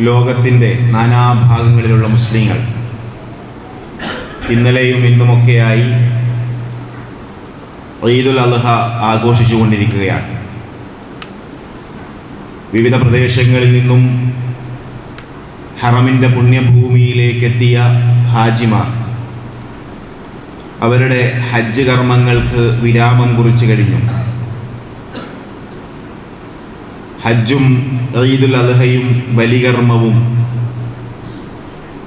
ലോകത്തിന്റെ നാനാഭാഗങ്ങളിലുള്ള മുസ്ലിങ്ങൾ. ഇന്നലെയും ഇന്നുമൊക്കെയായി ഈദുൽ അദ്ഹ ആഘോഷിച്ചുകൊണ്ടിരിക്കുകയാണ്. വിവിധ പ്രദേശങ്ങളിൽ നിന്നും ഹറമിന്റെ പുണ്യഭൂമിയിലേക്കെത്തിയ ഹാജിമാർ അവരുടെ ഹജ്ജ് കർമ്മങ്ങൾക്ക് വിരാമം കുറിച്ചു കഴിഞ്ഞു. ഹജ്ജും ഈദുൽ അദ്ഹയും ബലികർമ്മവും.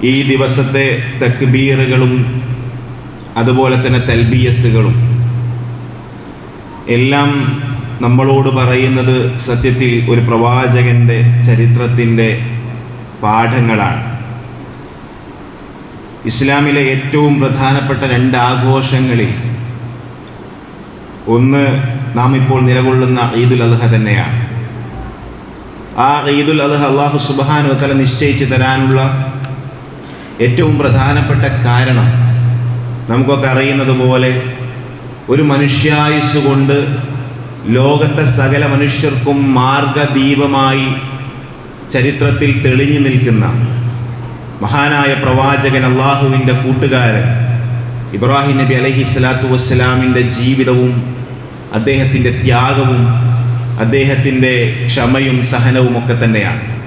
ഈ ദിവസത്തെ തക്ബീറുകളും അതുപോലെ തന്നെ തൽബിയത്തുകളും. എല്ലാം നമ്മളോട് പറയുന്നത് സത്യത്തിൽ ഒരു പ്രവാചകന്റെ ചരിത്രത്തിന്റെ പാഠങ്ങളാണ്. ഇസ്ലാമിലെ ഏറ്റവും പ്രധാനപ്പെട്ട രണ്ട് ആഘോഷങ്ങളിൽ ഒന്ന് നാം ഇപ്പോൾ നിലകൊള്ളുന്ന ഈദുൽ അദ്ഹ തന്നെയാണ്. ആ ഈദുൽ അദ്ഹ അള്ളാഹു സുബാനു തല നിശ്ചയിച്ച് തരാനുള്ള ഏറ്റവും പ്രധാനപ്പെട്ട കാരണം നമുക്കൊക്കെ അറിയുന്നത് പോലെ ഒരു മനുഷ്യായുസ് കൊണ്ട് ലോകത്തെ സകല മനുഷ്യർക്കും മാർഗദീപമായി ചരിത്രത്തിൽ തെളിഞ്ഞു നിൽക്കുന്ന മഹാനായ പ്രവാചകൻ അള്ളാഹുവിന്റെ കൂട്ടുകാരൻ ഇബ്രാഹിം നബി അലഹി സ്വലാത്തു വസ്സലാമിന്റെ ജീവിതവും അദ്ദേഹത്തിന്റെ ത്യാഗവും അദ്ദേഹത്തിന്റെ ക്ഷമയും സഹനവും ഒക്കെ തന്നെയാണ്.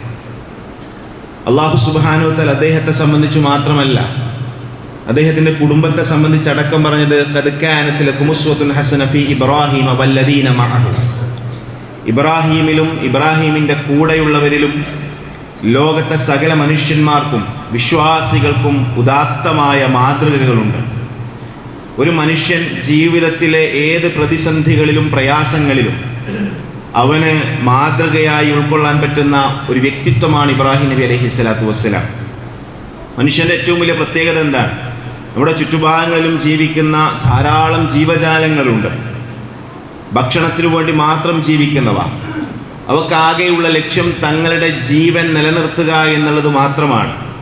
അള്ളാഹു സുബാനുത്തൽ അദ്ദേഹത്തെ സംബന്ധിച്ച് മാത്രമല്ല അദ്ദേഹത്തിന്റെ കുടുംബത്തെ സംബന്ധിച്ച് അടക്കം പറഞ്ഞത് കതുക്കാനത്തിലെ കുമുസ്വത്തുൻ ഹസനഫി ഇബ്രാഹിം വല്ലദീന മഹു ഇബ്രാഹീമിലും ഇബ്രാഹീമിന്റെ കൂടെയുള്ളവരിലും ലോകത്തെ സകല മനുഷ്യന്മാർക്കും വിശ്വാസികൾക്കും ഉദാത്തമായ മാതൃകകളുണ്ട്. ഒരു മനുഷ്യൻ ജീവിതത്തിലെ ഏത് പ്രതിസന്ധികളിലും പ്രയാസങ്ങളിലും അവന് മാതൃകയായി ഉൾക്കൊള്ളാൻ പറ്റുന്ന ഒരു വ്യക്തിത്വമാണ് ഇബ്രാഹിം നബി അലഹി സ്വലാത്തു വസ്സലാം. മനുഷ്യന്റെ ഏറ്റവും വലിയ പ്രത്യേകത എന്താണ്? നമ്മുടെ ചുറ്റുഭാഗങ്ങളിലും ജീവിക്കുന്ന ധാരാളം ജീവജാലങ്ങളുണ്ട്. ഭക്ഷണത്തിനു വേണ്ടി മാത്രം ജീവിക്കുന്നവ. അവക്കാകെയുള്ള ലക്ഷ്യം തങ്ങളുടെ ജീവൻ നിലനിർത്തുക എന്നുള്ളത് മാത്രമാണ്.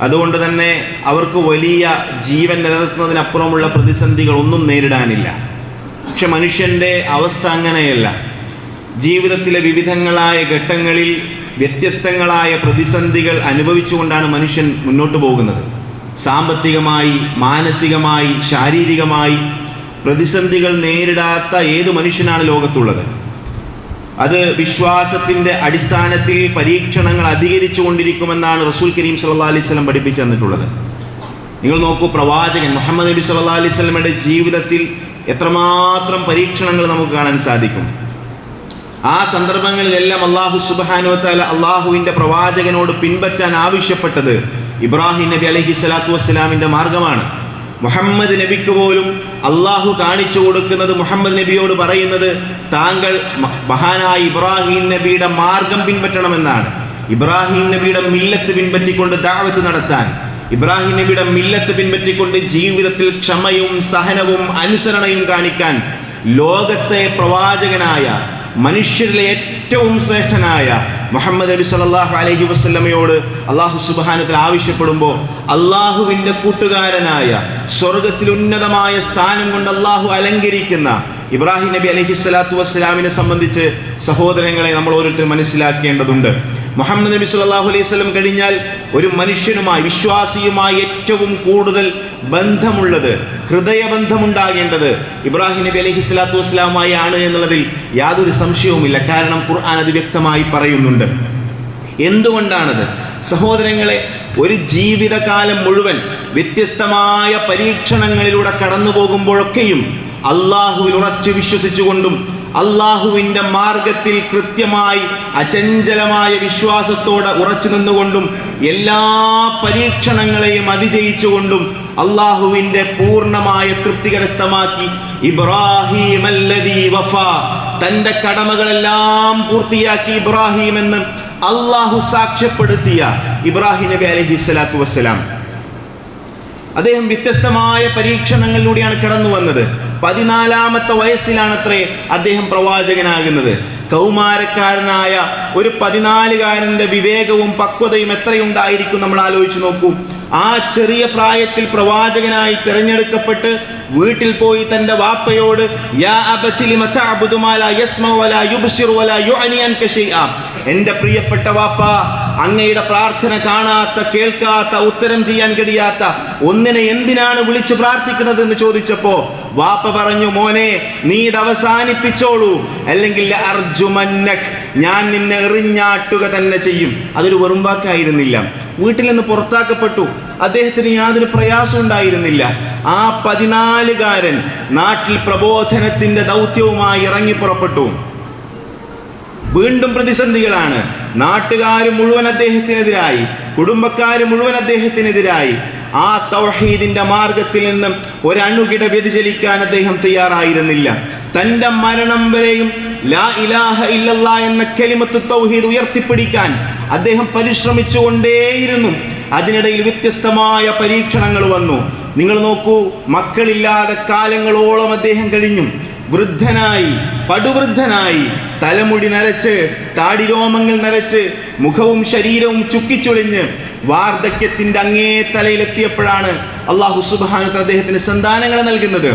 അതുകൊണ്ട് തന്നെ അവർക്ക് വലിയ ജീവൻ നിലനിർത്തുന്നതിനപ്പുറമുള്ള പ്രതിസന്ധികൾ ഒന്നും നേരിടാനില്ല. പക്ഷെ മനുഷ്യന്റെ അവസ്ഥ അങ്ങനെയല്ല. ജീവിതത്തിലെ വിവിധങ്ങളായ ഘട്ടങ്ങളിൽ വ്യത്യസ്തങ്ങളായ പ്രതിസന്ധികൾ അനുഭവിച്ചുകൊണ്ടാണ് മനുഷ്യൻ മുന്നോട്ട് പോകുന്നത്. സാമ്പത്തികമായി മാനസികമായി ശാരീരികമായി പ്രതിസന്ധികൾ നേരിടാത്ത ഏത് മനുഷ്യനാണ് ലോകത്തുള്ളത്? അത് വിശ്വാസത്തിന്റെ അടിസ്ഥാനത്തിൽ പരീക്ഷണങ്ങൾ അധികരിച്ചു കൊണ്ടിരിക്കുമെന്നാണ് റസൂൽ കരീം സല്ലാ അലൈഹി സ്വലം പഠിപ്പിച്ചു തന്നിട്ടുള്ളത്. നിങ്ങൾ നോക്കൂ പ്രവാചകൻ മുഹമ്മദ് നബി സല്ലാ അലൈഹി സ്വലമയുടെ ജീവിതത്തിൽ എത്രമാത്രം പരീക്ഷണങ്ങൾ നമുക്ക് കാണാൻ സാധിക്കും. ആ സന്ദർഭങ്ങളിലെല്ലാം അള്ളാഹു സുബാനുവത്താല അള്ളാഹുവിന്റെ പ്രവാചകനോട് പിൻപറ്റാൻ ആവശ്യപ്പെട്ടത് ഇബ്രാഹിം നബി അലഹി സ്വലാത്തു വസ്സലാമിന്റെ മാർഗമാണ്. മുഹമ്മദ് നബിക്ക് പോലും അള്ളാഹു കാണിച്ചു കൊടുക്കുന്നത് മുഹമ്മദ് നബിയോട് പറയുന്നത് താങ്കൾ മഹാനായ ഇബ്രാഹിം നബിയുടെ മാർഗം പിൻപറ്റണമെന്നാണ്. ഇബ്രാഹിം നബിയുടെ മില്ലത്ത് പിൻപറ്റിക്കൊണ്ട് ദാവത്ത് നടത്താൻ. ഇബ്രാഹിം നബിയുടെ മില്ലത്ത് പിൻപറ്റിക്കൊണ്ട് ജീവിതത്തിൽ ക്ഷമയും സഹനവും അനുസരണയും കാണിക്കാൻ ലോകത്തെ പ്രവാചകനായ മനുഷ്യരിലെ ഏറ്റവും ശ്രേഷ്ഠനായ മുഹമ്മദ് നബി സലാഹു അലഹി വസ്ലമയോട് അള്ളാഹു സുബാനത്തിൽ ആവശ്യപ്പെടുമ്പോൾ അള്ളാഹുവിന്റെ കൂട്ടുകാരനായ സ്വർഗത്തിൽ ഉന്നതമായ സ്ഥാനം കൊണ്ട് അള്ളാഹു അലങ്കരിക്കുന്ന ഇബ്രാഹിം നബി അലഹി സ്വലാത്തു വസ്സലാമിനെ സംബന്ധിച്ച് സഹോദരങ്ങളെ നമ്മൾ ഓരോരുത്തരും മനസ്സിലാക്കേണ്ടതുണ്ട്. മുഹമ്മദ് നബി സല്ലാഹു അലൈഹി സ്വലം കഴിഞ്ഞാൽ ഒരു മനുഷ്യനുമായി വിശ്വാസിയുമായി ഏറ്റവും കൂടുതൽ ബന്ധമുള്ളത് ഹൃദയബന്ധമുണ്ടാകേണ്ടത് ഇബ്രാഹിം നബി അലഹി സ്വലാത്തു വസ്സലാമായി ആണ് എന്നുള്ളതിൽ യാതൊരു സംശയവുമില്ല. കാരണം ഖുർആൻ അത് വ്യക്തമായി പറയുന്നുണ്ട്. എന്തുകൊണ്ടാണത്? സഹോദരങ്ങളെ ഒരു ജീവിതകാലം മുഴുവൻ വ്യത്യസ്തമായ പരീക്ഷണങ്ങളിലൂടെ കടന്നു പോകുമ്പോഴൊക്കെയും അള്ളാഹുവിൽ ഉറച്ചു വിശ്വസിച്ചുകൊണ്ടും അള്ളാഹുവിന്റെ മാർഗത്തിൽ കൃത്യമായി അചഞ്ചലമായ വിശ്വാസത്തോടെ ഉറച്ചു നിന്നുകൊണ്ടും എല്ലാ പരീക്ഷണങ്ങളെയും അതിജയിച്ചുകൊണ്ടും അള്ളാഹുവിന്റെ പൂർണമായ തൃപ്തി കരസ്ഥമാക്കി ഇബ്രാഹിം വഫ തന്റെ കടമകളെല്ലാം പൂർത്തിയാക്കി ഇബ്രാഹിം എന്ന് അള്ളാഹു സാക്ഷ്യപ്പെടുത്തിയ ഇബ്രാഹിം നബി അലഹി വസ്സലാം. അദ്ദേഹം വ്യത്യസ്തമായ പരീക്ഷണങ്ങളിലൂടെയാണ് കടന്നു വന്നത് പതിനാലാമത്തെ വയസ്സിലാണത്രേ അദ്ദേഹം പ്രവാചകനാകുന്നത്. കൗമാരക്കാരനായ ഒരു പതിനാലുകാരന്റെ വിവേകവും പക്വതയും എത്രയുണ്ടായിരിക്കും നമ്മൾ ആലോചിച്ച് നോക്കൂ. ആ ചെറിയ പ്രായത്തിൽ പ്രവാചകനായി തിരഞ്ഞെടുക്കപ്പെട്ട് വീട്ടിൽ പോയി തന്റെ വാപ്പയോട് യാ എന്റെ പ്രിയപ്പെട്ട വാപ്പ അങ്ങയുടെ പ്രാർത്ഥന കാണാത്ത കേൾക്കാത്ത ഉത്തരം ചെയ്യാൻ കഴിയാത്ത ഒന്നിനെ എന്തിനാണ് വിളിച്ചു പ്രാർത്ഥിക്കുന്നത് എന്ന് ചോദിച്ചപ്പോ വാപ്പ പറഞ്ഞു മോനെ നീ ഇത് അവസാനിപ്പിച്ചോളൂ. അല്ലെങ്കിൽ അർജുമന്നക് ഞാൻ നിന്നെ എറിഞ്ഞാട്ടുക തന്നെ ചെയ്യും. അതൊരു വെറും വാക്കായിരുന്നില്ല. വീട്ടിൽ നിന്ന് പുറത്താക്കപ്പെട്ടു. അദ്ദേഹത്തിന് യാതൊരു പ്രയാസം ഉണ്ടായിരുന്നില്ല. ആ പതിനാലുകാരൻ നാട്ടിൽ പ്രബോധനത്തിന്റെ ദൗത്യവുമായി ഇറങ്ങി പുറപ്പെട്ടു. വീണ്ടും പ്രതിസന്ധികളാണ്. നാട്ടുകാർ മുഴുവൻ അദ്ദേഹത്തിനെതിരായി കുടുംബക്കാർ മുഴുവൻ അദ്ദേഹത്തിനെതിരായി. ആ തൗഹീദിന്റെ മാർഗത്തിൽ നിന്നും ഒരണുകിട വ്യതിചലിക്കാൻ അദ്ദേഹം തയ്യാറായിരുന്നില്ല. തന്റെ മരണം വരെയും ലാ ഇലാഹ ഇല്ലല്ല എന്ന കെലിമത്ത് തൗഹീദ് ഉയർത്തിപ്പിടിക്കാൻ അദ്ദേഹം പരിശ്രമിച്ചുകൊണ്ടേയിരുന്നു. അതിനിടയിൽ വ്യത്യസ്തമായ പരീക്ഷണങ്ങൾ വന്നു. നിങ്ങൾ നോക്കൂ മക്കളില്ലാതെ കാലങ്ങളോളം അദ്ദേഹം കഴിഞ്ഞു. വൃദ്ധനായി പടുവൃദ്ധനായി തലമുടി നരച്ച് താടിരോമങ്ങൾ നരച്ച് മുഖവും ശരീരവും ചുക്കിച്ചുളിഞ്ഞ് വാർദ്ധക്യത്തിന്റെ അങ്ങേ തലയിലെത്തിയപ്പോഴാണ് അള്ളാഹു സുബാനത്ത് അദ്ദേഹത്തിന് സന്താനങ്ങളെ നൽകുന്നത്.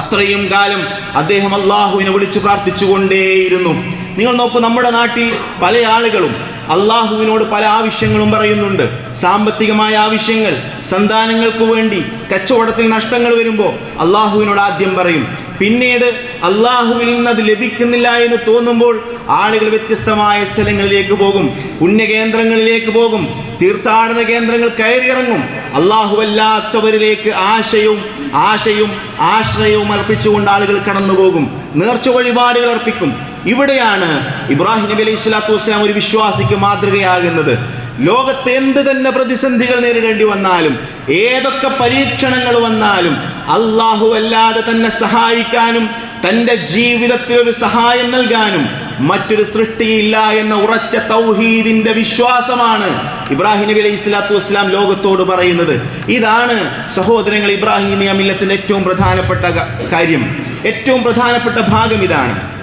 അത്രയും കാലം അദ്ദേഹം അള്ളാഹുവിനെ വിളിച്ചു പ്രാർത്ഥിച്ചുകൊണ്ടേയിരുന്നു. നിങ്ങൾ നോക്കൂ നമ്മുടെ നാട്ടിൽ പല ആളുകളും അള്ളാഹുവിനോട് പല ആവശ്യങ്ങളും പറയുന്നുണ്ട്. സാമ്പത്തികമായ ആവശ്യങ്ങൾ സന്താനങ്ങൾക്ക് വേണ്ടി കച്ചവടത്തിൽ നഷ്ടങ്ങൾ വരുമ്പോൾ അള്ളാഹുവിനോട് ആദ്യം പറയും. പിന്നീട് അള്ളാഹുവിൽ നിന്ന് അത് ലഭിക്കുന്നില്ല എന്ന് തോന്നുമ്പോൾ ആളുകൾ വ്യത്യസ്തമായ സ്ഥലങ്ങളിലേക്ക് പോകും പുണ്യകേന്ദ്രങ്ങളിലേക്ക് പോകും തീർത്ഥാടന കേന്ദ്രങ്ങൾ കയറിയിറങ്ങും. അള്ളാഹുവല്ലാത്തവരിലേക്ക് ആശയവും ആശയും ആശ്രയവും അർപ്പിച്ചുകൊണ്ട് ആളുകൾ കടന്നുപോകും. നേർച്ച വഴിപാടുകൾ അർപ്പിക്കും. ഇവിടെയാണ് ഇബ്രാഹിം നബി അലൈഹി സ്വലാത്തു വസ്സലാം ഒരു വിശ്വാസിക്ക് മാതൃകയാകുന്നത്. ലോകത്ത് എന്ത് തന്നെ പ്രതിസന്ധികൾ നേരിടേണ്ടി വന്നാലും ഏതൊക്കെ പരീക്ഷണങ്ങൾ വന്നാലും അള്ളാഹു അല്ലാതെ തന്നെ സഹായിക്കാനും തന്റെ ജീവിതത്തിൽ ഒരു സഹായം നൽകാനും മറ്റൊരു സൃഷ്ടിയില്ല എന്ന ഉറച്ച തൗഹീദിന്റെ വിശ്വാസമാണ് ഇബ്രാഹിം നബി അലൈഹി സ്വലാത്തു വസ്സലാം ലോകത്തോട് പറയുന്നത്. ഇതാണ് സഹോദരങ്ങൾ ഇബ്രാഹിമിയ മില്ലത്തിന്റെ ഏറ്റവും പ്രധാനപ്പെട്ട കാര്യം. ഏറ്റവും പ്രധാനപ്പെട്ട ഭാഗം ഇതാണ്.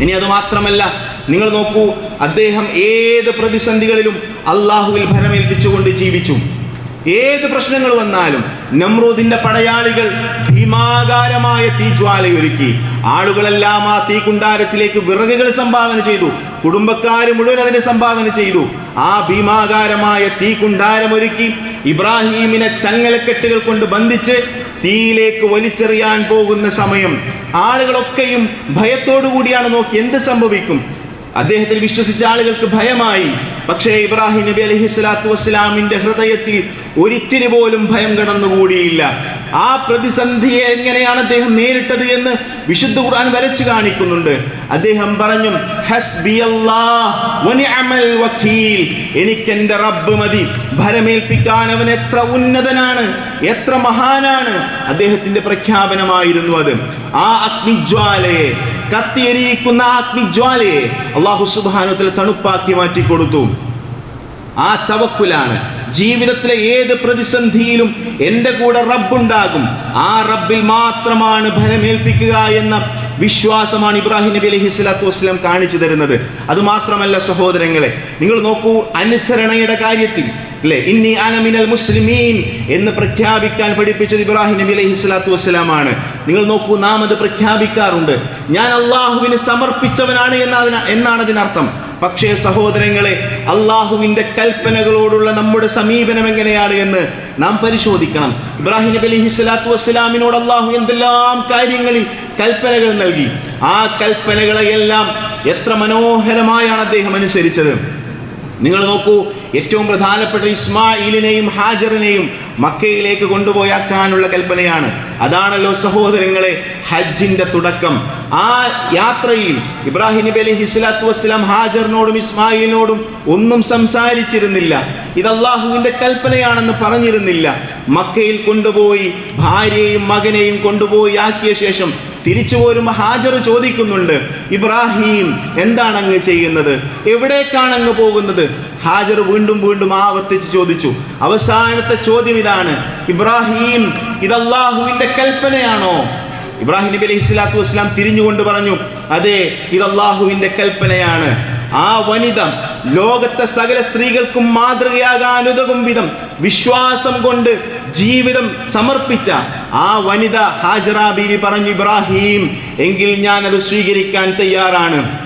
ഇനി അത് മാത്രമല്ല നിങ്ങൾ നോക്കൂ അദ്ദേഹം ഏത് പ്രതിസന്ധികളിലും അള്ളാഹുവിൽ ഭരമേൽപ്പിച്ചുകൊണ്ട് ജീവിച്ചു. ഏത് പ്രശ്നങ്ങൾ വന്നാലും നമ്രൂദിന്റെ പടയാളികൾ ഭീമാകാരമായ തീജ്വാലയൊരുക്കി ആളുകളെല്ലാം ആ തീകുണ്ടാരത്തിലേക്ക് വിറകുകൾ സംഭാവന ചെയ്തു. കുടുംബക്കാർ മുഴുവൻ അതിനെ സംഭാവന ചെയ്തു. ആ ഭീമാകാരമായ തീകുണ്ടാരമൊരുക്കി ഇബ്രാഹീമിനെ ചങ്ങലക്കെട്ടുകൾ കൊണ്ട് ബന്ധിച്ച് തീയിലേക്ക് വലിച്ചെറിയാൻ പോകുന്ന സമയം ആളുകളൊക്കെയും ഭയത്തോടു കൂടിയാണ് നോക്കി എന്ത് സംഭവിക്കും? അദ്ദേഹത്തിൽ വിശ്വസിച്ച ആളുകൾക്ക് ഭയമായി. പക്ഷേ ഇബ്രാഹിം നബി അലഹി സ്വലാത്തു വസ്സലാമിന്റെ ഹൃദയത്തിൽ ഒരിത്തിരി പോലും ഭയം കടന്നുകൂടിയില്ല. ആ പ്രതിസന്ധിയെ എങ്ങനെയാണ് അദ്ദേഹം നേരിട്ടത് എന്ന് വിശുദ്ധ ഖുർആൻ വരച്ചു കാണിക്കുന്നുണ്ട്. അദ്ദേഹം പറഞ്ഞു ഹസ്ബി വക്കീൽ. റബ്ബ് മതി. ഭരമേൽപ്പിക്കാൻ അവൻ എത്ര ഉന്നതനാണ് എത്ര മഹാനാണ്. അദ്ദേഹത്തിന്റെ പ്രഖ്യാപനമായിരുന്നു അത്. ആ അഗ്നിജ്വാലയെ കത്തിയെരിയിക്കുന്ന അഗ്നിജ്വാലയെ അള്ളാഹു സുബാനത്തിൽ തണുപ്പാക്കി മാറ്റി കൊടുത്തു. ആ തവക്കുലാണ് ജീവിതത്തിലെ ഏത് പ്രതിസന്ധിയിലും എന്റെ കൂടെ റബ്ബുണ്ടാകും. ആ റബ്ബിൽ മാത്രമാണ് ഫലമേൽപ്പിക്കുക എന്ന വിശ്വാസമാണ് ഇബ്രാഹിം നബി അലഹി സ്വലാത്തു വസ്ലാം കാണിച്ചു തരുന്നത്. അതുമാത്രമല്ല സഹോദരങ്ങളെ നിങ്ങൾ നോക്കൂ അനുസരണയുടെ കാര്യത്തിൽ അല്ലേ ഇന്നി അനമിനൽ മുസ്ലിമീൻ എന്ന് പ്രഖ്യാപിക്കാൻ പഠിപ്പിച്ചത് ഇബ്രാഹിം നബി അലൈഹി സ്വലാത്തു വസ്സലാമാണ്. നിങ്ങൾ നോക്കൂ നാം അത് പ്രഖ്യാപിക്കാറുണ്ട്. ഞാൻ അള്ളാഹുവിന് സമർപ്പിച്ചവനാണ് എന്നതിന എന്നാണ് അതിനർത്ഥം. പക്ഷേ സഹോദരങ്ങളെ അള്ളാഹുവിന്റെ കൽപ്പനകളോടുള്ള നമ്മുടെ സമീപനം എങ്ങനെയാണ് എന്ന് നാം പരിശോധിക്കണം. ഇബ്രാഹിം നബി അലഹി സ്വലാത്തു വസ്സലാമിനോട് അള്ളാഹു എന്തെല്ലാം കാര്യങ്ങളിൽ കൽപ്പനകൾ നൽകി. ആ കൽപ്പനകളെയെല്ലാം എത്ര മനോഹരമായാണ് അദ്ദേഹം അനുസരിച്ചത്. നിങ്ങൾ നോക്കൂ ഏറ്റവും പ്രധാനപ്പെട്ട ഇസ്മായിലിനെയും ഹാജറിനെയും മക്കയിലേക്ക് കൊണ്ടുപോയാക്കാനുള്ള കൽപ്പനയാണ്. അതാണല്ലോ സഹോദരങ്ങളെ ഹജ്ജിന്റെ തുടക്കം. ആ യാത്രയിൽ ഇബ്രാഹിം നബി അലി ഹിസ്ലാത്തു വസ്സലാം ഹാജറിനോടും ഇസ്മായിലിനോടും ഒന്നും സംസാരിച്ചിരുന്നില്ല. ഇത് അള്ളാഹുവിന്റെ കൽപ്പനയാണെന്ന് പറഞ്ഞിരുന്നില്ല. മക്കയിൽ കൊണ്ടുപോയി ഭാര്യയും മകനെയും കൊണ്ടുപോയി ആക്കിയ ശേഷം തിരിച്ചു പോരുമ്പോൾ ഹാജർ ചോദിക്കുന്നുണ്ട് ഇബ്രാഹിം എന്താണ് അങ്ങ് ചെയ്യുന്നത്? എവിടേക്കാണ് അങ്ങ് പോകുന്നത്? ഹാജർ വീണ്ടും വീണ്ടും ആവർത്തിച്ച് ചോദിച്ചു അവസാനത്തെ ചോദ്യം ഇതാണ് ഇബ്രാഹിം ഇത് അള്ളാഹുവിന്റെ കൽപ്പനയാണോ? ഇബ്രാഹിം നബി അലൈഹി സ്വലാത്തു വസ്സലാം തിരിഞ്ഞുകൊണ്ട് പറഞ്ഞു അതെ ഇത് അള്ളാഹുവിന്റെ കൽപ്പനയാണ്. ആ വനിത ലോകത്തെ സകല സ്ത്രീകൾക്കും മാതൃകയാകാൻ ഉതകും വിധം വിശ്വാസം കൊണ്ട് ജീവിതം സമർപ്പിച്ച ആ വനിത ഹാജറ ബീവി പറഞ്ഞു ഇബ്രാഹിം എങ്കിൽ ഞാൻ അത് സ്വീകരിക്കാൻ തയ്യാറാണ്.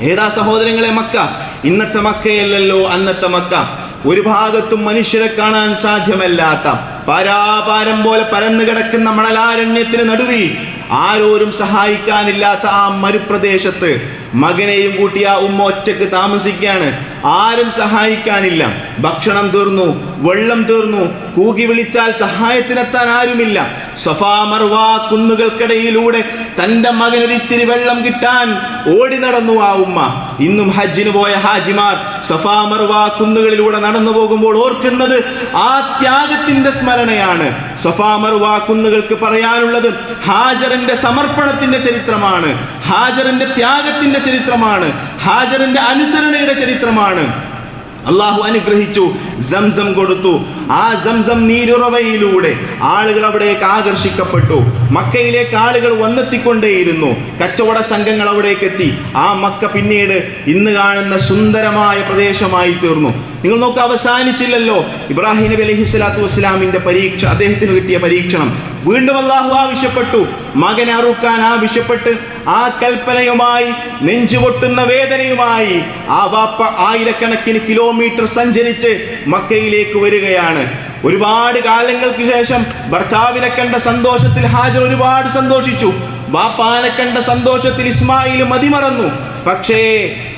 ഏതാ സഹോദരങ്ങളെ മക്ക? ഇന്നത്തെ മക്കയല്ലല്ലോ അന്നത്തെ മക്ക. ഒരു ഭാഗത്തും മനുഷ്യരെ കാണാൻ സാധ്യമല്ലാത്ത പാരാപാരം പോലെ പരന്നു കിടക്കുന്ന മണലാരണ്യത്തിന് നടുവിൽ ആരോരും സഹായിക്കാനില്ലാത്ത ആ മരുപ്രദേശത്ത് മകനെയും കൂട്ടി ആ ഉമ്മ ഒറ്റയ്ക്ക് താമസിക്കുകയാണ്. ആരും സഹായിക്കാനില്ല. ഭക്ഷണം തീർന്നു വെള്ളം തീർന്നു കൂകി വിളിച്ചാൽ സഹായത്തിനെത്താൻ ആരുമില്ല. സഫാ മർവ കുന്നുകൾക്കിടയിലൂടെ തന്റെ മകനൊരിത്തിരി വെള്ളം കിട്ടാൻ ഓടി നടന്നു ആ ഉമ്മ. ഇന്നും ഹജ്ജിന് പോയ ഹാജിമാർ സഫാ മർവ കുന്നുകളിലൂടെ നടന്നു പോകുമ്പോൾ ഓർക്കുന്നത് ആ ത്യാഗത്തിന്റെ സ്മരണയാണ്. സഫാ മർവ കുന്നുകൾക്ക് പറയാനുള്ളത് ഹാജറിന്റെ സമർപ്പണത്തിന്റെ ചരിത്രമാണ്. ഹാജറിന്റെ ത്യാഗത്തിന്റെ ചരിത്രമാണ്. ഹാജറിന്റെ അനുസരണയുടെ ചരിത്രമാണ്. അള്ളാഹു അനുഗ്രഹിച്ചു സംസം കൊടുത്തു. ആ സംസം നീരുറവയിലൂടെ ആളുകൾ അവിടേക്ക് ആകർഷിക്കപ്പെട്ടു. മക്കയിലേക്ക് ആളുകൾ വന്നെത്തിക്കൊണ്ടേയിരുന്നു. കച്ചവട സംഘങ്ങൾ അവിടേക്ക് എത്തി ആ മക്ക പിന്നീട് ഇന്ന് കാണുന്ന സുന്ദരമായ പ്രദേശമായി തീർന്നു നിങ്ങൾ നോക്ക് അവസാനിച്ചില്ലല്ലോ. ഇബ്രാഹിം നബി അലഹി സ്വലാത്തു വസ്സലാമിന്റെ പരീക്ഷ അദ്ദേഹത്തിന് കിട്ടിയ പരീക്ഷണം. വീണ്ടും അള്ളാഹു ആവശ്യപ്പെട്ടു. മകൻ അറുക്കാൻ ആവശ്യപ്പെട്ട് ആ കൽപ്പനയുമായി നെഞ്ചുപൊട്ടുന്ന വേദനയുമായി ആ വാപ്പ ആയിരക്കണക്കിന് കിലോമീറ്റർ സഞ്ചരിച്ച് മക്കയിലേക്ക് വരികയാണ്. ഒരുപാട് കാലങ്ങൾക്ക് ശേഷം ഭർത്താവിനെ കണ്ട സന്തോഷത്തിൽ ഹാജർ ഒരുപാട് സന്തോഷിച്ചു. വാപ്പാനെ കണ്ട സന്തോഷത്തിൽ ഇസ്മായിൽ മതിമറന്നു. പക്ഷേ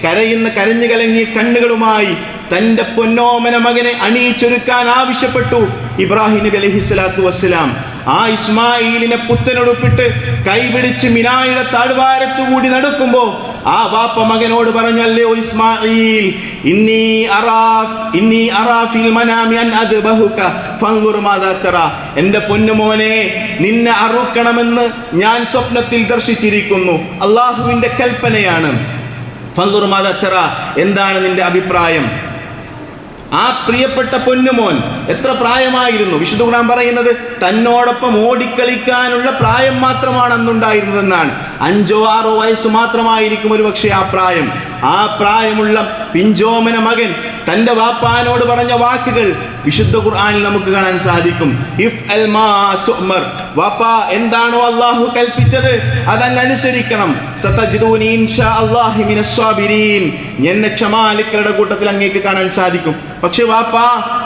കരയുന്ന കരഞ്ഞു കലങ്ങിയ കണ്ണുകളുമായി തന്റെ പൊന്നോമന മകനെ അണിയിച്ചൊരുക്കാൻ ആവശ്യപ്പെട്ടു ഇബ്രാഹിം നബി അലഹി സ്വലാത്തു വസ്സലാം. ആ ഇസ്മായിലിനെ പുത്തനൊടുപ്പിട്ട് കൈപിടിച്ച് മിനായുടെ താഴ്വാരത്തുകൂടി നടക്കുമ്പോൾ ആ വാപ്പ മകനോട് പറഞ്ഞു അല്ലയോ ഇസ്മായിൽ ഇന്നി അറാഫ് ഇന്നി അറാഫിൽ പൊന്നുമോനെ നിന്നെ അറുക്കണമെന്ന് ഞാൻ സ്വപ്നത്തിൽ ദർശിച്ചിരിക്കുന്നു. അള്ളാഹുവിന്റെ കൽപ്പനയാണ്. മാദാ തറ എന്താണ് നിന്റെ അഭിപ്രായം? ആ പ്രിയപ്പെട്ട പൊന്നുമോൻ എത്ര പ്രായമായിരുന്നു? വിശുദ്ധ ഖുർആൻ പറയുന്നത് തന്നോടൊപ്പം ഓടിക്കളിക്കാനുള്ള പ്രായം മാത്രമാണ് അന്നുണ്ടായിരുന്നതെന്നാണ് അഞ്ചോ ആറോ വയസ്സ് മാത്രമായിരിക്കും ഒരു പക്ഷേ ആ പ്രായം. ആ പ്രായമുള്ള പിഞ്ചോമന മകൻ തന്റെ വാപ്പാനോട് പറഞ്ഞ വാക്കുകൾ വിശുദ്ധ ഖുർആനിൽ നമുക്ക് കാണാൻ സാധിക്കും. ഇഫ് അൽ മാ വാപ്പ എന്താണോ അള്ളാഹു കൽപ്പിച്ചത്? അതങ്ങ് അനുസരിക്കണം സതജിദൂനി അല്ലാഹി എന്നെ ക്ഷമാലിക്കളുടെ കൂട്ടത്തിൽ അങ്ങേക്ക് കാണാൻ സാധിക്കും. പക്ഷെ വാപ്പ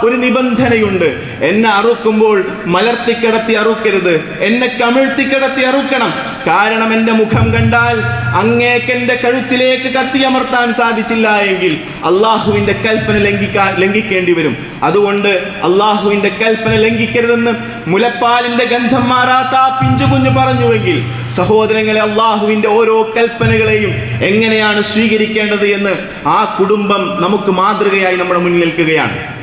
ഒരു നിബന്ധനയുണ്ട്. എന്നെ അറുക്കുമ്പോൾ മലർത്തിക്കിടത്തി അറുക്കരുത്. എന്നെ കമിഴ്ത്തിക്കിടത്തി അറുക്കണം. കാരണം എന്റെ മുഖം കണ്ടാൽ അങ്ങേക്ക് എന്റെ കഴുത്തിലേക്ക് കത്തിയമർത്താൻ സാധിച്ചില്ല എങ്കിൽ അള്ളാഹുവിന്റെ കൽപ്പന ലംഘിക്കാൻ ലംഘിക്കേണ്ടി വരും. അതുകൊണ്ട് അള്ളാഹുവിന്റെ കൽപ്പന ലംഘിക്കരുതെന്ന് മുലപ്പാലിന്റെ ഗന്ധം മാറാത്ത ആ പിഞ്ചു കുഞ്ഞു പറഞ്ഞുവെങ്കിൽ സഹോദരങ്ങളെ അള്ളാഹുവിന്റെ ഓരോ കൽപ്പനകളെയും എങ്ങനെയാണ് സ്വീകരിക്കേണ്ടത് എന്ന് ആ കുടുംബം നമുക്ക് മാതൃകയായി നമ്മുടെ മുന്നിൽ നിൽക്കുകയാണ്.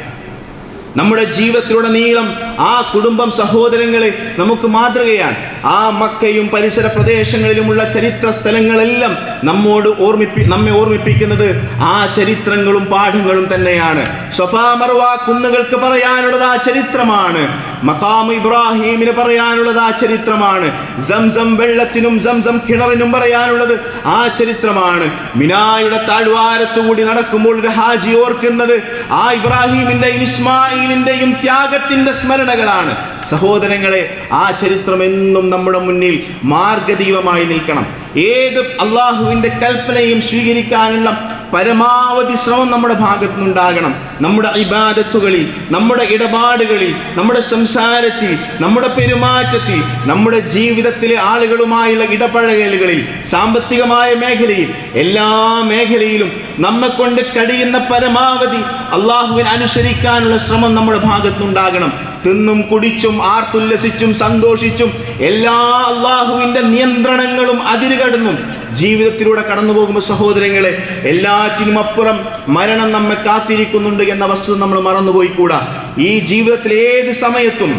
നമ്മുടെ ജീവിതത്തിലുടനീളം ആ കുടുംബം സഹോദരങ്ങളെ നമുക്ക് മാതൃകയാണ്. ആ മക്കയും പരിസര പ്രദേശങ്ങളിലുമുള്ള ചരിത്ര സ്ഥലങ്ങളെല്ലാം നമ്മോട് ഓർമ്മിപ്പി നമ്മെ ഓർമ്മിപ്പിക്കുന്നത് ആ ചരിത്രങ്ങളും പാഠങ്ങളും തന്നെയാണ്. സഫാ മർവ കുന്നുകൾക്ക് പറയാനുള്ളത് ആ ചരിത്രമാണ്. മഖാം ഇബ്രാഹീമിന് പറയാനുള്ളത് ആ ചരിത്രമാണ്. സംസം വെള്ളത്തിനും സംസം കിണറിനും പറയാനുള്ളത് ആ ചരിത്രമാണ്. മിനായുടെ താഴ്വാരത്തുകൂടി നടക്കുമ്പോൾ ഒരു ഹാജി ഓർക്കുന്നത് ആ ഇബ്രാഹീമിന്റെയും ഇസ്മായിലിന്റെയും ത്യാഗത്തിന്റെ സ്മരണകളാണ്. സഹോദരങ്ങളെ ആ ചരിത്രം എന്നും നമ്മുടെ മുന്നിൽ മാർഗദീപമായി നിൽക്കണം. ഏത് അള്ളാഹുവിന്റെ കൽപ്പനയും സ്വീകരിക്കാനുള്ള പരമാവധി ശ്രമം നമ്മുടെ ഭാഗത്തു നിന്നുണ്ടാകണം നമ്മുടെ ഇബാദത്തുകളിൽ നമ്മുടെ ഇടപാടുകളിൽ നമ്മുടെ സംസാരത്തിൽ നമ്മുടെ പെരുമാറ്റത്തിൽ നമ്മുടെ ജീവിതത്തിലെ ആളുകളുമായുള്ള ഇടപഴകലുകളിൽ സാമ്പത്തികമായ മേഖലയിൽ എല്ലാ മേഖലയിലും നമ്മെ കൊണ്ട് കഴിയുന്ന പരമാവധി അള്ളാഹുവിനെ അനുസരിക്കാനുള്ള ശ്രമം നമ്മുടെ ഭാഗത്തുനിന്നുണ്ടാകണം. തിന്നും കുടിച്ചും ആർത്തുല്ലസിച്ചും സന്തോഷിച്ചും എല്ലാ അള്ളാഹുവിന്റെ നിയന്ത്രണങ്ങളും അതിരുകടന്നും ജീവിതത്തിലൂടെ കടന്നു പോകുമ്പോൾ സഹോദരങ്ങളെ എല്ലാറ്റിനും അപ്പുറം മരണം നമ്മെ കാത്തിരിക്കുന്നുണ്ട് എന്ന വസ്തുത നമ്മൾ മറന്നുപോയിക്കൂടാ. ഈ ജീവിതത്തിൽ ഏത് സമയത്തും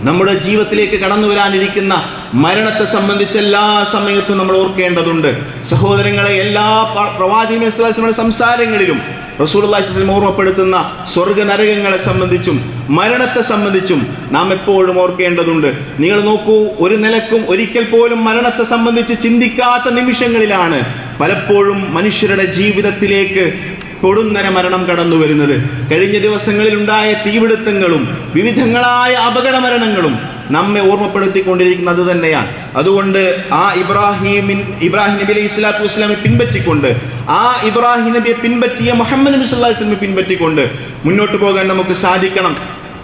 നമ്മുടെ ജീവിതത്തിലേക്ക് കടന്നു വരാനിരിക്കുന്ന മരണത്തെ സംബന്ധിച്ച് എല്ലാ സമയത്തും നമ്മൾ ഓർക്കേണ്ടതുണ്ട്. സഹോദരങ്ങളെ എല്ലാ പ്രവാചകൻ സംസാരങ്ങളിലും വസല്ലം ഓർമ്മപ്പെടുത്തുന്ന സ്വർഗ നരകങ്ങളെ സംബന്ധിച്ചും മരണത്തെ സംബന്ധിച്ചും നാം എപ്പോഴും ഓർക്കേണ്ടതുണ്ട്. നിങ്ങൾ നോക്കൂ ഒരു നിലക്കും ഒരിക്കൽ പോലും മരണത്തെ സംബന്ധിച്ച് ചിന്തിക്കാത്ത നിമിഷങ്ങളിലാണ് പലപ്പോഴും മനുഷ്യരുടെ ജീവിതത്തിലേക്ക് കൊടുന്നര മരണം കടന്നു വരുന്നത്. കഴിഞ്ഞ ദിവസങ്ങളിലുണ്ടായ തീപിടുത്തങ്ങളും വിവിധങ്ങളായ അപകട മരണങ്ങളും നമ്മെ ഓർമ്മപ്പെടുത്തിക്കൊണ്ടിരിക്കുന്നത് തന്നെയാണ്. അതുകൊണ്ട് ആ ഇബ്രാഹിമിൻ ഇബ്രാഹിം നബി അലൈഹി സ്വലാത്തു വസ്സലാമെ പിൻപറ്റിക്കൊണ്ട് ആ ഇബ്രാഹിം നബിയെ പിൻപറ്റിയ മുഹമ്മദ് നബി സല്ലല്ലാഹു അലൈഹി വസല്ലമെ പിൻപറ്റിക്കൊണ്ട് മുന്നോട്ട് പോകാൻ നമുക്ക് സാധിക്കണം.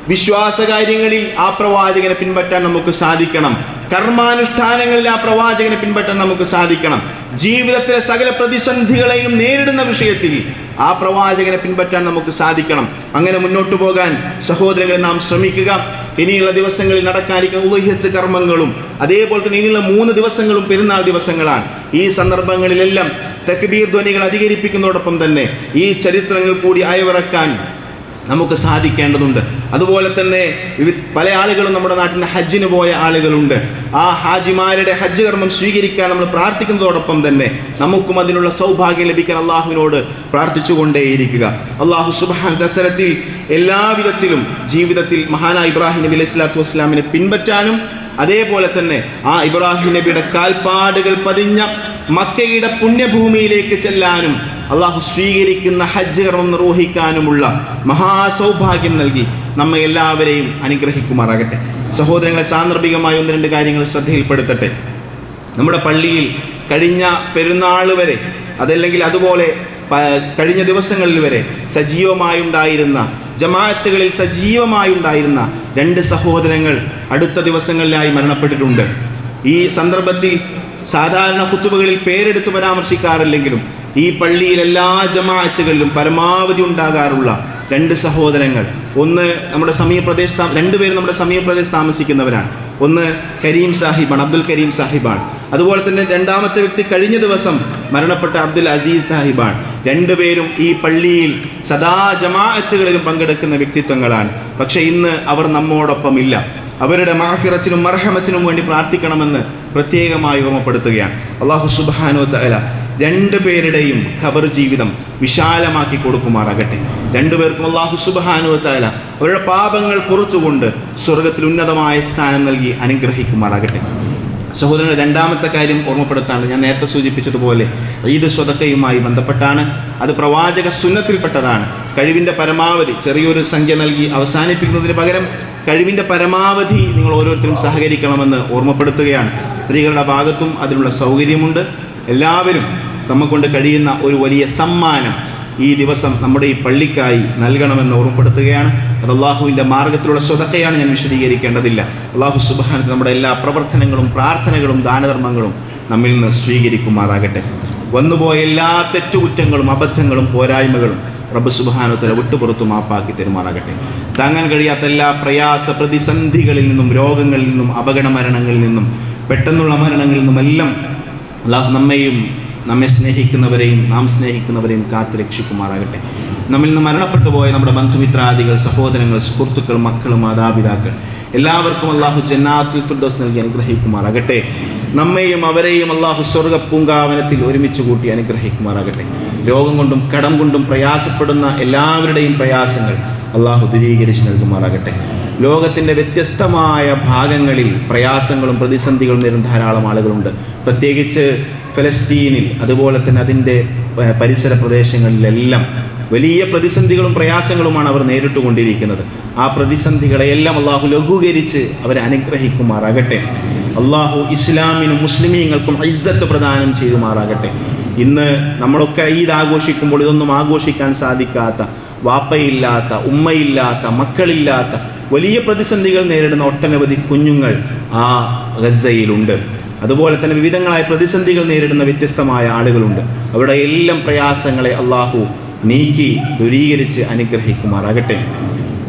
വിശ്വാസ കാര്യങ്ങളിൽ ആ പ്രവാചകനെ പിൻപറ്റാൻ നമുക്ക് സാധിക്കണം. കർമാനുഷ്ഠാനങ്ങളിൽ ആ പ്രവാചകനെ പിൻപറ്റാൻ നമുക്ക് സാധിക്കണം. ജീവിതത്തിലെ സകല പ്രതിസന്ധികളെയും നേരിടുന്ന വിഷയത്തിൽ ആ പ്രവാചകനെ പിൻപറ്റാൻ നമുക്ക് സാധിക്കണം. അങ്ങനെ മുന്നോട്ട് പോകാൻ സഹോദരങ്ങളെ നാം ശ്രമിക്കുക. ഇനിയുള്ള ദിവസങ്ങളിൽ നടക്കാനിരിക്കുന്ന ഉലഹ്യത്ത് കർമ്മങ്ങളും അതേപോലെ തന്നെ ഇനിയുള്ള മൂന്ന് ദിവസങ്ങളും പെരുന്നാൾ ദിവസങ്ങളാണ്. ഈ സന്ദർഭങ്ങളിലെല്ലാം തക്ബീർ ധ്വനികൾ അധികരിപ്പിക്കുന്നതോടൊപ്പം തന്നെ ഈ ചരിത്രങ്ങൾ കൂടി അയവിറക്കാൻ നമുക്ക് സാധിക്കേണ്ടതുണ്ട്. അതുപോലെ തന്നെ പല ആളുകളും നമ്മുടെ നാട്ടിൽ നിന്ന് ഹജ്ജിന് പോയ ആളുകളുണ്ട്. ആ ഹാജിമാരുടെ ഹജ്ജ് കർമ്മം സ്വീകരിക്കാൻ നമ്മൾ പ്രാർത്ഥിക്കുന്നതോടൊപ്പം തന്നെ നമുക്കും അതിനുള്ള സൗഭാഗ്യം ലഭിക്കാൻ അള്ളാഹുവിനോട് പ്രാർത്ഥിച്ചുകൊണ്ടേയിരിക്കുക. അള്ളാഹു സുബാൻ തരത്തിൽ എല്ലാവിധത്തിലും ജീവിതത്തിൽ മഹാനായ ഇബ്രാഹിം നബി അലൈഹി സ്വലാത്തു വസ്സലാമിനെ പിൻപറ്റാനും അതേപോലെ തന്നെ ആ ഇബ്രാഹിം നബിയുടെ കാൽപ്പാടുകൾ പതിഞ്ഞ മക്കയുടെ പുണ്യഭൂമിയിലേക്ക് ചെല്ലാനും അള്ളാഹു സ്വീകരിക്കുന്ന ഹജ്ജ് കർമ്മം നിർവഹിക്കാനുമുള്ള മഹാസൗഭാഗ്യം നൽകി നമ്മെ എല്ലാവരെയും അനുഗ്രഹിക്കുമാറാകട്ടെ. സഹോദരങ്ങളെ സാന്ദർഭികമായി ഒന്ന് രണ്ട് കാര്യങ്ങൾ ശ്രദ്ധയിൽപ്പെടുത്തട്ടെ. നമ്മുടെ പള്ളിയിൽ കഴിഞ്ഞ പെരുന്നാൾ വരെ അതല്ലെങ്കിൽ അതുപോലെ കഴിഞ്ഞ ദിവസങ്ങളിൽ വരെ സജീവമായുണ്ടായിരുന്ന ജമാഅത്തുകളിൽ സജീവമായുണ്ടായിരുന്ന രണ്ട് സഹോദരങ്ങൾ അടുത്ത ദിവസങ്ങളിലായി മരണപ്പെട്ടിട്ടുണ്ട്. ഈ സന്ദർഭത്തിൽ സാധാരണ കുത്തുബകളിൽ പേരെടുത്ത് പരാമർശിക്കാറില്ലെങ്കിലും ഈ പള്ളിയിൽ എല്ലാ ജമാഅത്തുകളിലും പരമാവധി ഉണ്ടാകാറുള്ള രണ്ട് സഹോദരങ്ങൾ. ഒന്ന് നമ്മുടെ സമീപപ്രദേശത്ത് രണ്ട് രണ്ടുപേരും നമ്മുടെ സമീപപ്രദേശത്ത് താമസിക്കുന്നവരാണ്. ഒന്ന് കരീം സാഹിബാണ് അബ്ദുൽ കരീം സാഹിബാണ്. അതുപോലെ തന്നെ രണ്ടാമത്തെ വ്യക്തി കഴിഞ്ഞ ദിവസം മരണപ്പെട്ട അബ്ദുൽ അസീസ് സാഹിബാണ്. രണ്ടുപേരും ഈ പള്ളിയിൽ സദാ ജമാഅത്തുകളിലും പങ്കെടുക്കുന്ന വ്യക്തിത്വങ്ങളാണ്. പക്ഷേ ഇന്ന് അവർ നമ്മോടൊപ്പം ഇല്ല അവരുടെ മാഫിറത്തിനും മർഹമത്തിനും വേണ്ടി പ്രാർത്ഥിക്കണമെന്ന് പ്രത്യേകമായി ഓർമ്മപ്പെടുത്തുകയാണ്. അള്ളാഹു സുബാനോ തല രണ്ട് പേരുടെയും ഖബർ ജീവിതം വിശാലമാക്കി കൊടുക്കുമാറാകട്ടെ. രണ്ടുപേർക്കും അള്ളാഹു സുബാനു തല അവരുടെ പാപങ്ങൾ പുറത്തുകൊണ്ട് സ്വർഗത്തിൽ ഉന്നതമായ സ്ഥാനം നൽകി അനുഗ്രഹിക്കുമാറാകട്ടെ. സഹോദരൻ രണ്ടാമത്തെ കാര്യം ഓർമ്മപ്പെടുത്താണ്. ഞാൻ നേരത്തെ സൂചിപ്പിച്ചതുപോലെ ഈദ് സ്വതക്കയുമായി ബന്ധപ്പെട്ടാണ്. അത് പ്രവാചക സുന്നത്തിൽപ്പെട്ടതാണ്. കഴിവിന്റെ പരമാവധി ചെറിയൊരു സംഖ്യ നൽകി അവസാനിപ്പിക്കുന്നതിന് പകരം കഴിവിന്റെ പരമാവധി നിങ്ങൾ ഓരോരുത്തരും സഹകരിക്കണമെന്ന് ഓർമ്മപ്പെടുത്തുകയാണ്. സ്ത്രീകളുടെ ഭാഗത്തും അതിനുള്ള സൗകര്യമുണ്ട്. എല്ലാവരും നമ്മക്കൊണ്ട് കഴിയുന്ന ഒരു വലിയ സമ്മാനം. ഈ ദിവസം നമ്മുടെ ഈ പള്ളിക്കായി നൽകണമെന്ന് ഓർമ്മപ്പെടുത്തുകയാണ്. അത് അള്ളാഹുവിന്റെ മാർഗത്തിലുള്ള സ്വതക്കയാണ് ഞാൻ വിശദീകരിക്കേണ്ടതില്ല. അള്ളാഹു സുബാനത്ത് നമ്മുടെ എല്ലാ പ്രവർത്തനങ്ങളും പ്രാർത്ഥനകളും ദാനധർമ്മങ്ങളും നമ്മിൽ നിന്ന് സ്വീകരിക്കുമാറാകട്ടെ. വന്നുപോയ എല്ലാ തെറ്റുകുറ്റങ്ങളും അബദ്ധങ്ങളും പോരായ്മകളും റബ്ബ് സുബാനുത്തല വിട്ടുപുറത്തു മാപ്പാക്കി തെരുമാറാകട്ടെ. താങ്ങാൻ കഴിയാത്ത എല്ലാ പ്രയാസ പ്രതിസന്ധികളിൽ നിന്നും രോഗങ്ങളിൽ നിന്നും അപകട മരണങ്ങളിൽ നിന്നും പെട്ടെന്നുള്ള മരണങ്ങളിൽ നിന്നുമെല്ലാം അള്ളാഹു നമ്മെയും നമ്മെ സ്നേഹിക്കുന്നവരെയും നാം സ്നേഹിക്കുന്നവരെയും കാത്ത് രക്ഷിക്കുമാറാകട്ടെ. നമ്മിൽ നിന്ന് മരണപ്പെട്ടു പോയ നമ്മുടെ ബന്ധുമിത്രാദികൾ സഹോദരങ്ങൾ സുഹൃത്തുക്കൾ മക്കൾ മാതാപിതാക്കൾ എല്ലാവർക്കും അള്ളാഹു ജന്നാത്തുൽ ഫിർദോസ് നൽകി അനുഗ്രഹിക്കുമാറാകട്ടെ. നമ്മെയും അവരെയും അള്ളാഹു സ്വർഗ പൂങ്കാവനത്തിൽ ഒരുമിച്ച് കൂട്ടി അനുഗ്രഹിക്കുമാറാകട്ടെ. രോഗം കൊണ്ടും കടം കൊണ്ടും പ്രയാസപ്പെടുന്ന എല്ലാവരുടെയും പ്രയാസങ്ങൾ അള്ളാഹു ദുരീകരിച്ച് നൽകുമാറാകട്ടെ. ലോകത്തിന്റെ വ്യത്യസ്തമായ ഭാഗങ്ങളിൽ പ്രയാസങ്ങളും പ്രതിസന്ധികളും നേരിടുന്ന ധാരാളം ആളുകളുണ്ട്. പ്രത്യേകിച്ച് ഫലസ്തീനിൽ അതുപോലെ തന്നെ അതിന്റെ പരിസര പ്രദേശങ്ങളിലെല്ലാം വലിയ പ്രതിസന്ധികളും പ്രയാസങ്ങളുമാണ് അവർ നേരിട്ടുകൊണ്ടിരിക്കുന്നത്. ആ പ്രതിസന്ധികളെയെല്ലാം അള്ളാഹു ലഘൂകരിച്ച് അവരെ അനുഗ്രഹിക്കുമാറാകട്ടെ. അള്ളാഹു ഇസ്ലാമിനും മുസ്ലിമീങ്ങൾക്കും ഐസത്ത് പ്രദാനം ചെയ്യുമാറാകട്ടെ. ഇന്ന് നമ്മളൊക്കെ ഈദ് ആഘോഷിക്കുമ്പോൾ ഇതൊന്നും ആഘോഷിക്കാൻ സാധിക്കാത്ത വാപ്പയില്ലാത്ത ഉമ്മയില്ലാത്ത മക്കളില്ലാത്ത വലിയ പ്രതിസന്ധികൾ നേരിടുന്ന ഒട്ടനവധി കുഞ്ഞുങ്ങൾ ആ ഗസയിലുണ്ട്. അതുപോലെ തന്നെ വിവിധങ്ങളായ പ്രതിസന്ധികൾ നേരിടുന്ന വ്യത്യസ്തമായ ആളുകളുണ്ട് അവരുടെ എല്ലാം പ്രയാസങ്ങളെ അള്ളാഹു നീക്കി ദൂരീകരിച്ച് അനുഗ്രഹിക്കുമാറാകട്ടെ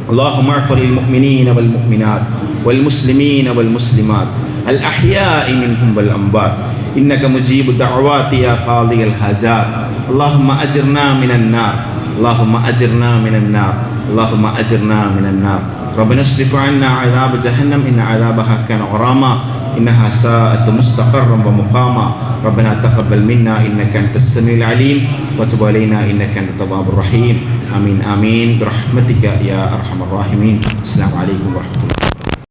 اللهم اغفر للمؤمنين والمؤمنات والمسلمين والمسلمات الأحياء منهم والأموات إنك مجيب الدعوات يا قاضي الحاجات اللهم أجرنا من النار اللهم أجرنا من النار اللهم أجرنا من النار ربنا اصرف عنا عذاب جهنم إن عذابها كان غراما إنها ساءت مستقرا ومقاما. ربنا تقبل منا إنك أنت السميع العليم وتب علينا إنك أنت التواب الرحيم. آمين آمين. برحمتك يا أرحم الراحمين. السلام عليكم ورحمة الله.